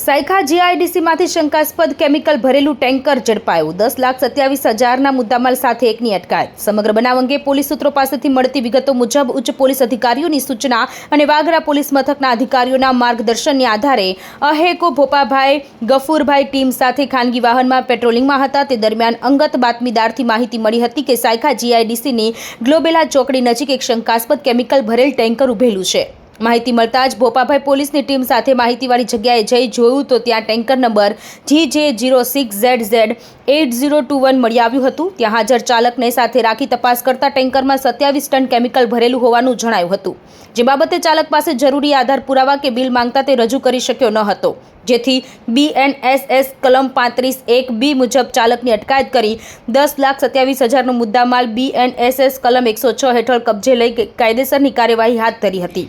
સાયખા જીઆઈડીસીમાંથી શંકાસ્પદ કેમિકલ ભરેલું ટેન્કર ઝડપાયું. દસ લાખ સત્યાવીસ હજારના મુદ્દામાલ સાથે એકની અટકાયત. સમગ્ર બનાવ અંગે પોલીસ સૂત્રો પાસેથી મળતી વિગતો મુજબ ઉચ્ચ પોલીસ અધિકારીઓની સૂચના અને વાગરા પોલીસ મથકના અધિકારીઓના માર્ગદર્શનને આધારે અહેકો ભોપાભાઈ ગફુરભાઈ ટીમ સાથે ખાનગી વાહનમાં પેટ્રોલિંગમાં હતા. તે દરમિયાન અંગત બાતમીદારથી માહિતી મળી હતી કે સાયખા જીઆઈડીસીની ગ્લોબેલા ચોકડી નજીક એક શંકાસ્પદ કેમિકલ ભરેલ ટેન્કર ઉભેલું છે. માહિતી મળતા જ ભોપાભાઈ પોલીસની ટીમ સાથે માહિતીવાળી જગ્યાએ જઈ જોયું તો ત્યાં tanker number G J zero six Z Z eight zero two one મળી આવ્યું હતું. ત્યાં હાજર ચાલકને સાથે રાખી તપાસ કરતા ટેન્કરમાં સત્યાવીસ ટન કેમિકલ ભરેલું હોવાનું જણાયું હતું. જે બાબતે ચાલક પાસે જરૂરી આધાર પુરાવા કે બિલ માંગતા તે રજૂ કરી શક્યો ન હતો. જેથી બીએનએસએસ કલમ પાંત્રીસ એક બી મુજબ ચાલકની અટકાયત કરી દસ લાખ સત્યાવીસ હજારનો મુદ્દામાલ બીએનએસએસ કલમ એકસો છ હેઠળ કબજે લઈ કાયદેસરની કાર્યવાહી હાથ ધરી હતી.